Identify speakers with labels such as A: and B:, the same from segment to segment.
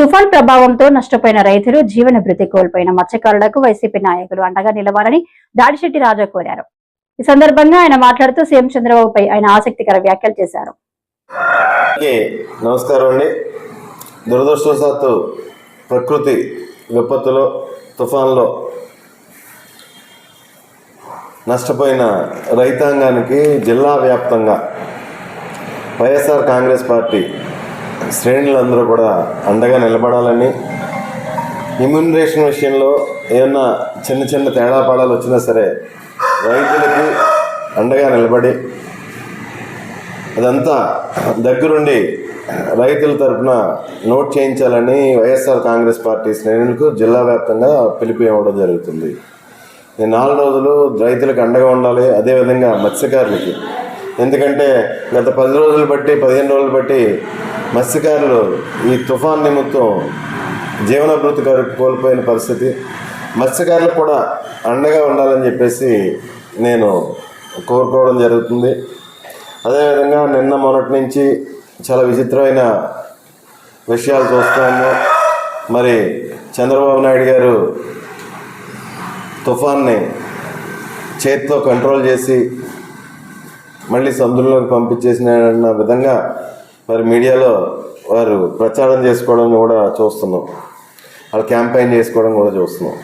A: తుఫాన్ ప్రభావంతో నష్టపోయిన రైతులు జీవన భృతి కోల్పోయిన మత్స్యకారులకు వైసీపీ నాయకులు అండగా నిలవాలని దాడిశెట్టి రాజా కోరారు. ఈ సందర్భంగా ఆయన మాట్లాడుతూ సీఎం చంద్రబాబుపై ఆయన ఆసక్తికర వ్యాఖ్యలు చేశారు.
B: నమస్కారం అండి. దురదృష్టవశాత్తు ప్రకృతి విపత్తులో తుఫాన్లో నష్టపోయిన రైతాంగానికి జిల్లా వ్యాప్తంగా వైఎస్ఆర్ కాంగ్రెస్ పార్టీ శ్రేణులందరూ కూడా అండగా నిలబడాలని ఇమ్యూనరేషన్ విషయంలో ఏమన్నా చిన్న చిన్న తేడా పాడాలు వచ్చినా సరే రైతులకి అండగా నిలబడి అదంతా దగ్గరుండి రైతుల తరపున నోట్ చేయించాలని వైఎస్ఆర్ కాంగ్రెస్ పార్టీ శ్రేణులకు జిల్లా వ్యాప్తంగా పిలుపు ఇవ్వడం జరుగుతుంది. ఈ నాలుగు రోజులు రైతులకు అండగా ఉండాలి అదేవిధంగా మత్స్యకారులకి. ఎందుకంటే గత పది రోజులు బట్టి పదిహేను రోజులు బట్టి మత్స్యకారులు ఈ తుఫాన్ నిమిత్తం జీవనభృతి గారికి కోల్పోయిన పరిస్థితి. మత్స్యకారులకు కూడా అండగా ఉండాలని చెప్పేసి నేను కోరుకోవడం జరుగుతుంది. అదేవిధంగా నిన్న మొన్నటి నుంచి చాలా విచిత్రమైన విషయాలు చూస్తున్నాము మరి చంద్రబాబు నాయుడు గారు తుఫాన్ని చేతితో కంట్రోల్ చేసి మళ్ళీ సముద్రంలోకి పంపించేసిన విధంగా మరి మీడియాలో వారు ప్రచారం చేసుకోవడం కూడా చూస్తున్నాం. వాళ్ళు క్యాంపెయిన్ చేసుకోవడం కూడా చూస్తున్నాం.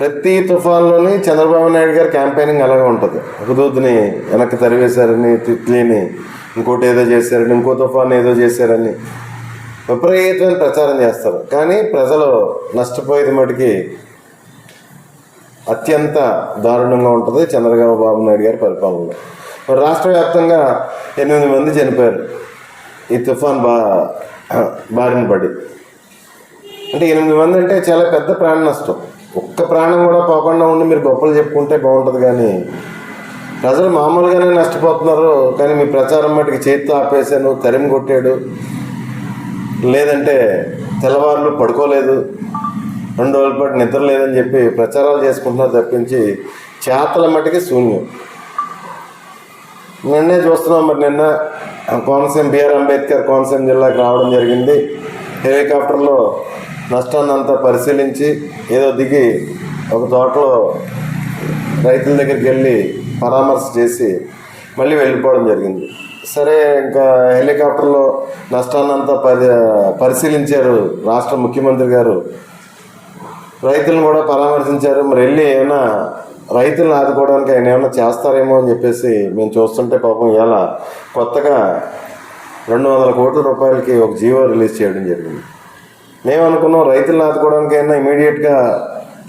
B: ప్రతి తుఫాన్లోని చంద్రబాబు నాయుడు గారి క్యాంపెయినింగ్ అలాగే ఉంటుంది. హుదూద్ని వెనక్కి తరివేశారని తిట్లీని ఇంకోటి ఏదో చేశారని ఇంకో తుఫాన్ ఏదో చేశారని విపరీతమైన ప్రచారం చేస్తారు. కానీ ప్రజలు నష్టపోయేది మటుకి అత్యంత దారుణంగా ఉంటుంది చంద్రబాబు నాయుడు గారి పరిపాలనలో. రాష్ట్ర వ్యాప్తంగా ఎనిమిది మంది చనిపోయారు. ఈ తుఫాన్ బా బారిన పడి. అంటే ఎనిమిది మంది అంటే చాలా పెద్ద ప్రాణ నష్టం ఒక్క ప్రాణం కూడా పోకుండా ఉండి మీరు గొప్పలు చెప్పుకుంటే బాగుంటుంది కానీ ప్రజలు మామూలుగానే నష్టపోతున్నారు కానీ మీ ప్రచారం మటుకు చేతితో ఆపేశాను తరిమి కొట్టాడు. లేదంటే తెల్లవారులు పడుకోలేదు. రెండు రోజుల పాటు నిద్ర లేదని చెప్పి ప్రచారాలు చేసుకుంటున్నారు తప్పించి చేతల మటుకి శూన్యం. నిన్నే చూస్తున్నాం మరి నిన్న కోనసీమ బిఆర్ అంబేద్కర్ కోనసీమ జిల్లాకి రావడం జరిగింది. హెలికాప్టర్లో నష్టాన్ని అంతా పరిశీలించి ఏదో దిగి ఒక తోటలో రైతుల దగ్గరికి వెళ్ళి పరామర్శ చేసి మళ్ళీ వెళ్ళిపోవడం జరిగింది. సరే ఇంకా హెలికాప్టర్లో నష్టాన్ని అంతా పరి పరిశీలించారు రాష్ట్ర ముఖ్యమంత్రి గారు. రైతులను కూడా పరామర్శించారు. మరి వెళ్ళి ఏమైనా రైతులను ఆదుకోవడానికి ఆయన ఏమైనా చేస్తారేమో అని చెప్పేసి మేము చూస్తుంటే పాపం ఇలా కొత్తగా రెండు వందల కోట్ల రూపాయలకి ఒక జీవో రిలీజ్ చేయడం జరిగింది. మేము అనుకున్నాం రైతులను ఆదుకోవడానికి అయినా ఇమీడియట్గా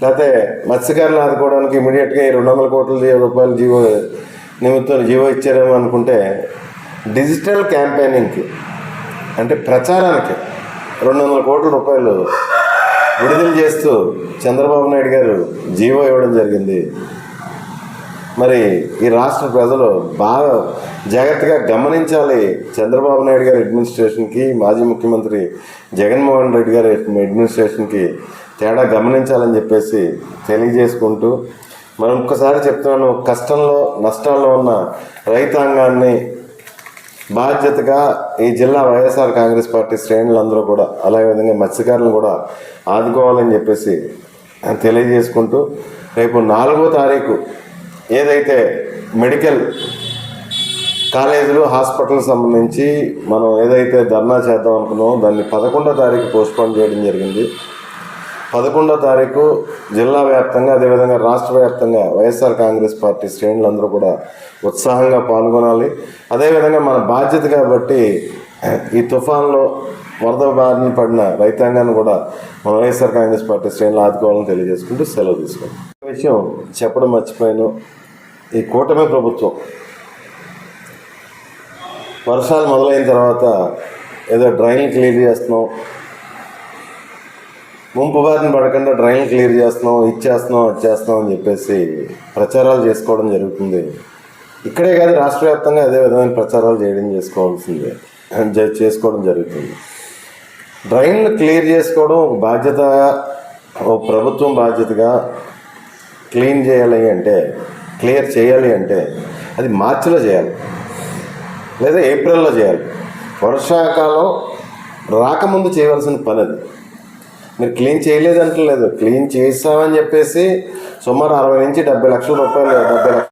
B: లేకపోతే మత్స్యకారులను ఆదుకోవడానికి ఇమీడియట్గా ఈ రెండు వందల కోట్ల రూపాయలు రూపాయల జీవో నిమిత్తం జీవో ఇచ్చారేమో అనుకుంటే డిజిటల్ క్యాంపెయినింగ్కి అంటే ప్రచారానికి రెండు వందల కోట్ల రూపాయలు విడుదల చేస్తూ చంద్రబాబు నాయుడు గారు జీవో ఇవ్వడం జరిగింది. మరి ఈ రాష్ట్ర ప్రజలు బాగా జాగ్రత్తగా గమనించాలి. చంద్రబాబు నాయుడు గారి అడ్మినిస్ట్రేషన్కి మాజీ ముఖ్యమంత్రి జగన్మోహన్ రెడ్డి గారి అడ్మినిస్ట్రేషన్కి తేడా గమనించాలని చెప్పేసి తెలియజేసుకుంటూ మనం ఒక్కసారి చెప్తున్నాను కష్టంలో నష్టాల్లో ఉన్న రైతాంగాన్ని బాధ్యతగా ఈ జిల్లా వైఎస్ఆర్ కాంగ్రెస్ పార్టీ శ్రేణులందరూ కూడా అలాగే విధంగా మత్స్యకారులను కూడా ఆదుకోవాలని చెప్పేసి తెలియజేసుకుంటూ రేపు నాలుగో తారీఖు ఏదైతే మెడికల్ కాలేజీలు హాస్పిటల్ సంబంధించి మనం ఏదైతే ధర్నా చేద్దాం అనుకున్నామో దాన్ని పదకొండో తారీఖు పోస్ట్పోన్ చేయడం జరిగింది. పదకొండో తారీఖు జిల్లా వ్యాప్తంగా అదేవిధంగా రాష్ట్ర వ్యాప్తంగా వైఎస్ఆర్ కాంగ్రెస్ పార్టీ శ్రేణులందరూ కూడా ఉత్సాహంగా పాల్గొనాలి. అదేవిధంగా మన బాధ్యత కాబట్టి ఈ తుఫాన్లో వరద బారిన పడిన రైతాంగాన్ని కూడా మన వైఎస్ఆర్ కాంగ్రెస్ పార్టీ శ్రేణులు ఆదుకోవాలని తెలియజేసుకుంటూ సెలవు తీసుకున్నాం విషయం చెప్పడం మర్చిపోయాను. ఈ కూటమి ప్రభుత్వం వర్షాలు మొదలైన తర్వాత ఏదో డ్రైన్ క్లీన్ చేస్తున్నాం. ముంపు బారిన పడకుండా డ్రైన్లు క్లియర్ చేస్తున్నాం ఇచ్చేస్తున్నాం వచ్చేస్తున్నాం అని చెప్పేసి ప్రచారాలు చేసుకోవడం జరుగుతుంది. ఇక్కడే కాదు రాష్ట్ర వ్యాప్తంగా అదే విధమైన ప్రచారాలు చేయడం చేసుకోవాల్సిందే. చేసుకోవడం జరుగుతుంది. డ్రైన్లు క్లియర్ చేసుకోవడం ఒక బాధ్యత ఒక ప్రభుత్వం బాధ్యతగా క్లీన్ చేయాలి అంటే క్లియర్ చేయాలి అంటే అది మార్చిలో చేయాలి. లేదా ఏప్రిల్లో చేయాలి. వర్షాకాలం రాకముందు చేయవలసిన పని అది. మీరు క్లీన్ చేయలేదు అంటలేదు క్లీన్ చేస్తామని చెప్పేసి సుమారు అరవై నుంచి డెబ్బై లక్షల రూపాయలు డెబ్బై